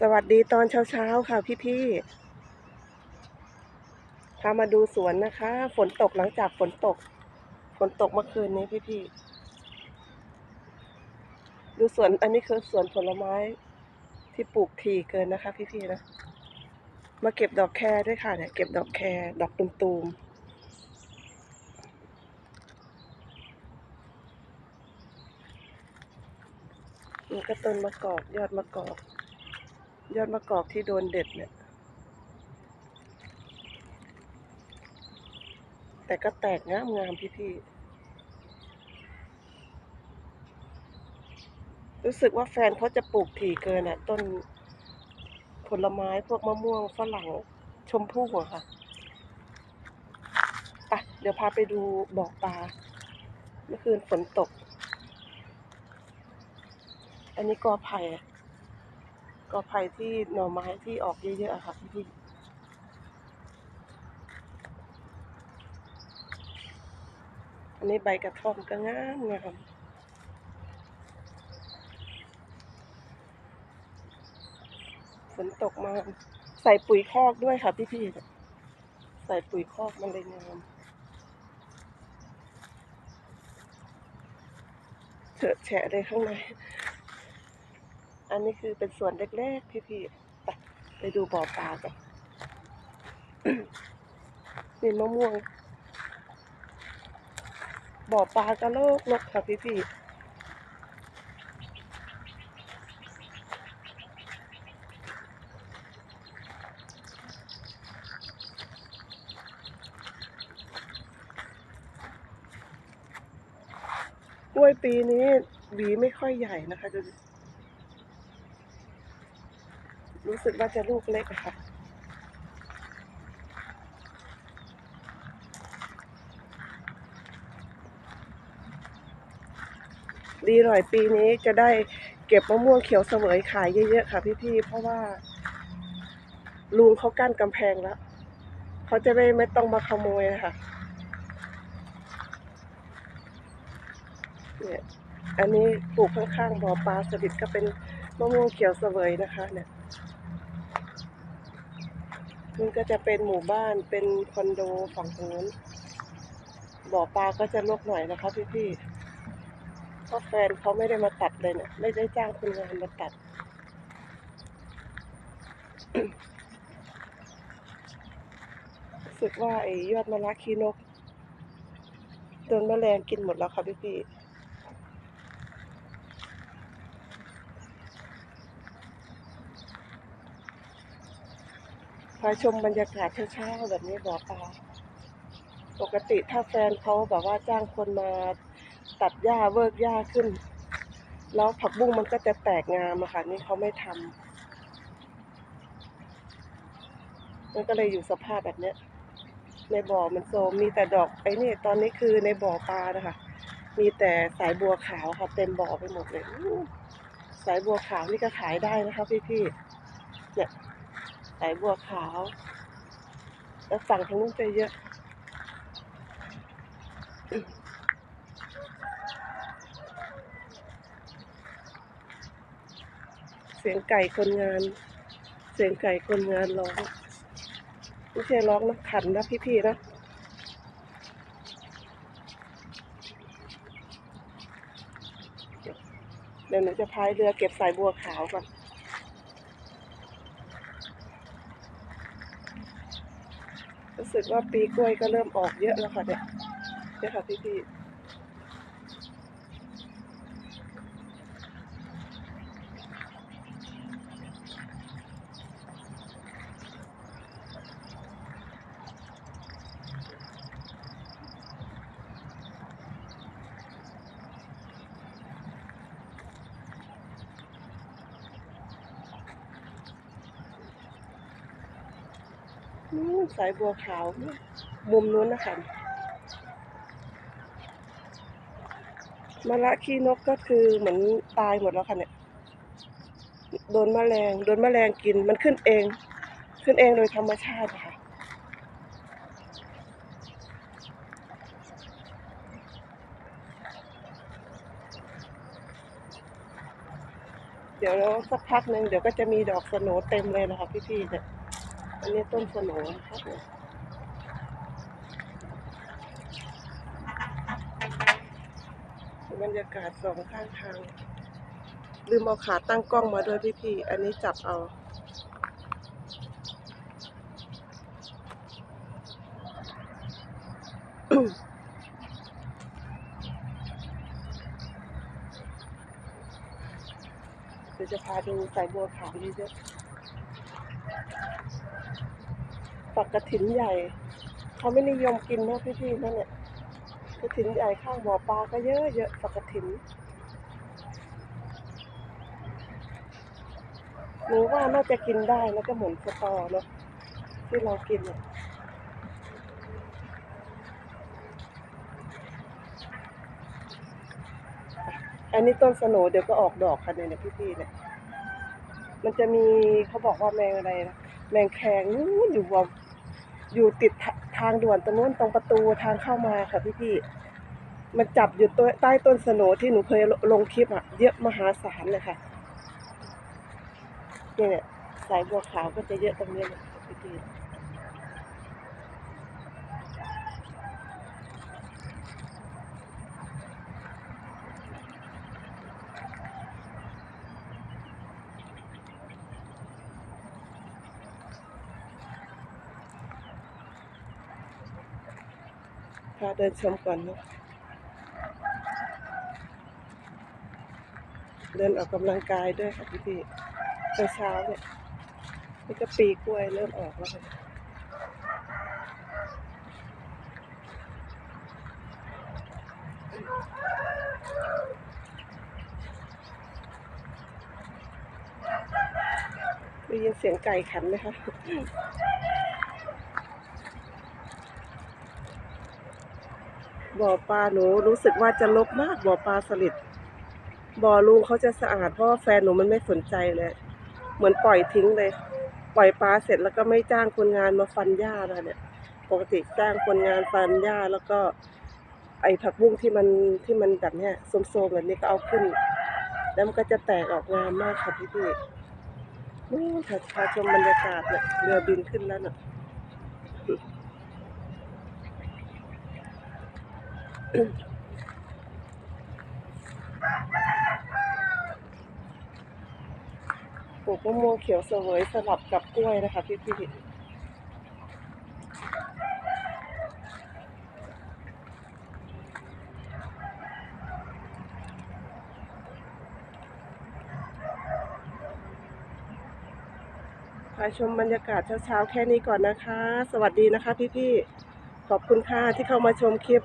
สวัสดีตอนเช้าๆค่ะพี่ๆพามาดูสวนนะคะ ฝนตกหลังจากฝนตก ฝนตกเมื่อคืนนี้พี่ๆดูสวนอันนี้คือสวนผลไม้ที่ปลูกถี่เกินนะคะ พี่ๆนะ มาเก็บดอกแครด้วยค่ะเนี่ยเก็บดอกแครดอกตูมๆนี่ก็ต้นมะกอกยอดมะกอก ยอดมะกอกที่โดนเด็ดเนี่ย แต่ก็แตกงามงามพี่พี่ๆรู้สึกว่าแฟนเขาจะปลูกถี่เกินอะต้นผลไม้พวกมะม่วงฝรั่งชมพู่อะค่ะไปเดี๋ยวพาไปดูบ่อปลา เมื่อคืนฝนตก อันนี้กอไผ่ กอไผ่ที่หน่อไม้ที่ออกเยอะๆค่ะพี่ๆอันนี้ใบกระท่อมก็งามงามฝนตกมาใส่ปุ๋ยคอกด้วยค่ะพี่พี่ๆใส่ปุ๋ยคอกมันเลยงามเฉอะแฉะเลยข้างใน อันนี้คือเป็นส่วนเล็กๆ พี่ๆไปไปดูบ่อปลากันมีมะม่วง บ่อปลาก็โลกลกค่ะพี่ๆกล้วยปีนี้หวีไม่ค่อยใหญ่นะคะดูรู้ สึกว่าจะลูกเล็กอะค่ะ ดีหน่อยปีนี้จะได้เก็บมะม่วงเขียวเสวยขายเยอะๆค่ะพี่ๆ เพราะว่า ลุงเขากั้นกำแพงแล้ว เขาจะไม่ไม่ต้องมาขโมยนะคะเนี่ยอันนี้ปลูกข้างๆบ่อปลาสลิดก็เป็นมะม่วงเขียวเสวยนะคะเนี่ย นก็จะเป็นหมู่บ้านเป็นคอนโดฝั่งตรงนู้นบ่อปลาก็จะลกหน่อยนะคะพี่ๆเพราะแฟนเขาไม่ได้มาตัดเลยเนี่ยไม่ได้จ้างคนงานมาตัด รู้สึกว่าไอ้ยอดมะระขี้นกโดนแมลงกินหมดแล้วค่ะพี่พี่าชมบรรยากาศเช้าๆแบบนี้บอปลาปกติถ้าแฟนเขาแบบว่าจ้างคนมาตัดหญ้าเวิร์กหญ้าขึ้น แล้วผักบุ้งมันก็จะแตกงามอะค่ะ นี่เขาไม่ทำมันก็เลยอยู่สภาพแบบเนี้ย ในบ่อมันโซมมีแต่ดอกไอ้นี่ตอนนี้คือในบ่อปลานะคะ มีแต่สายบัวขาวค่ะ เต็มบ่อไปหมดเลยสายบัวขาวนี่ก็ขายได้นะคะพี่ๆเนี่ย สายบัวขาว แล้วสั่งทางนู้นไปเยอะ เสียงไก่คนงาน เสียงไก่คนงานร้อง ไม่ใช่ร้องนะขันนะพี่ๆนะเดี๋ยวหนูจะพายเรือเก็บสายบัวขาวก่อน รู้สึกว่าปีกล้วยก็เริ่มออกเยอะแล้วค่ะเนี่ยเนี่ยค่ะพี่ๆ สายบัวขาวมุมนู้นนะคะมะระขี้นกก็คือเหมือนตายหมดแล้วค่ะเนี่ย โดนแมลงโดนแมลงกินมันขึ้นเอง ขึ้นเองโดยธรรมชาติอะค่ะดี๋ยวสักพักหนึ่งเดี๋ยวก็จะมีดอกสโนเต็มเลยนะคะพี่ๆเนี่ย อันนี้ต้นสนนะครับบรรยากาศสองข้างทาง ลืมเอาขาตั้งกล้องมาด้วยพี่ๆ อันนี้จับเอาเดี๋ยวจะพาดูสายบัวขาวเยอะๆ ฝักกระถินใหญ่ เขาไม่นิยมกินนะพี่ๆนั่นเนี่ยกระถินใหญ่ข้างบ่อปลาก็เยอะเยอะฝักกระถินหนูว่าน่าจะกินได้แล้วก็เหมือนสตอเนาะที่เรากินอะอันนี้ต้นสโนเดี๋ยวก็ออกดอกค่ะเนี่ยพี่ๆเนี่ย มันจะมีเขาบอกว่าแมงอะไรนะแมงแคงนู้นอยู่ว อยู่ติดทางด่วนตรงนู้นตรงประตูทางเข้ามาค่ะพี่พี่มันจับอยู่ใต้ต้นสนที่หนูเคยลงคลิปอะเยอะมหาศาลเลยค่ะเนี่ยสายบัวขาวก็จะเยอะตรงนี้เลยพี่พี่ พาเดินชมก่อนเนะเดินออกกำลังกายด้วยค่ะพี่พี่เช้าเนี่ยนี่ก็ปีกล้วยเริ่มออกแล้วค่ะได้ยินเสียงไก่ขันไหมคะ บ่อปลาหนูรู้สึกว่าจะลกมากบ่อปลาสลิดบ่อลุงเขาจะสะอาดเพราะว่าแฟนหนูมันไม่สนใจเลย เหมือนปล่อยทิ้งเลย ปล่อยปลาเสร็จแล้วก็ไม่จ้างคนงานมาฟันหญ้านะเนี่ย ปกติจ้างคนงานฟันหญ้าแล้วก็ ไอ้ผักบุ้งที่มันที่มันแบบเนี้ยโซมๆแบบนี้ก็เอาขึ้น แล้วมันก็จะแตกออกงามมากค่ะพี่พี่นู่นค่ะพาชมบรรยากาศเนี่ยเรือบินขึ้นแล้วเน่ะ ปลูกมะม่วงเขียวเสวยสลับกับกล้วยนะคะพี่พี่พาชมบรรยากาศเช้าๆแค่นี้ก่อนนะคะ สวัสดีนะคะพี่พี่ๆขอบคุณค่ะที่เข้ามาชมคลิป